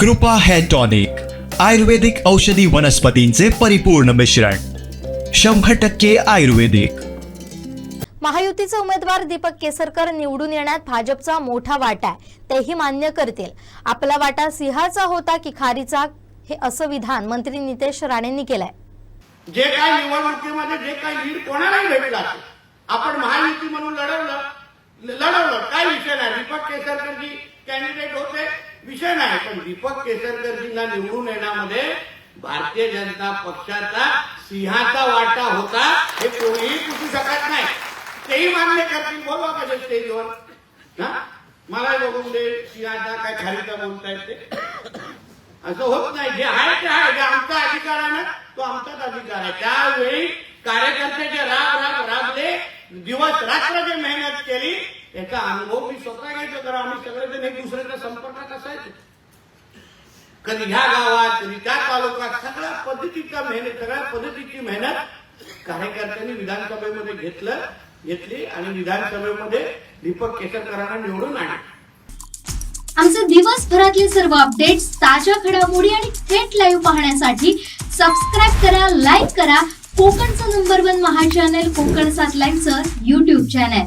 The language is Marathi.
कृपा हेअर टॉनिक आयुर्वेदिक औषधी वनस्पतींचे परिपूर्ण मिश्रण शंभर टक्के आयुर्वेदिक. महायुतीचे उमेदवार दीपक केसरकर निवडून येण्यात भाजपचा मोठा वाटा आहे. तेही मान्य करतील. आपला वाटा सिंहाचा होता की खारीचा हे असं विधान मंत्री नितेश राणेंनी केलंय. जे काय निवडणुकीमध्ये जे काही लीड कोणालाही भेटलं असेल आपण महायुती म्हणून लढवलं लढवलं काय विषय नाही. दीपक केसरकरजी कॅन्डिडेट होते. विषय नाही. पण दीपक केसरकरजींना निवडून येण्यामध्ये भारतीय जनता पक्षाचा सिंहाचा वाटा होता हे कोणीही पुसू शकत नाही. तेही मान्य करतील. बोलवा का स्टेजवर मला बघून दे सिंहाचा काय खालीचा बोलतायत ते. असं होत नाही. जे आहे ते आहे. जे आमचा अधिकार आहे ना तो आमचाच अधिकार आहे. त्यावेळी कार्यकर्त्याचे राग राब राब राबले दिवस रात्र जे मेहनत केली त्याचा अनुभव मी स्वतः घ्यायचो तर आम्ही सगळेजण एक दुसऱ्याच्या संपर्कात कधी ह्या गावात कधी त्या तालुक्यात सगळ्या पद्धतीच्या मेहनत सगळ्या पद्धतीची मेहनत कार्यकर्त्यांनी विधानसभेमध्ये घेतलं घेतली आणि विधानसभेमध्ये दीपक केसरकरांना निवडून आणलं. आमचे दिवसभरातले सर्व अपडेट्स ताज्या घडामोडी आणि थेट लाईव्ह पाहण्यासाठी सबस्क्राईब करा लाईक करा. कोकणचं नंबर वन महा चॅनल कोकण सात लाईनचं युट्यूब चॅनल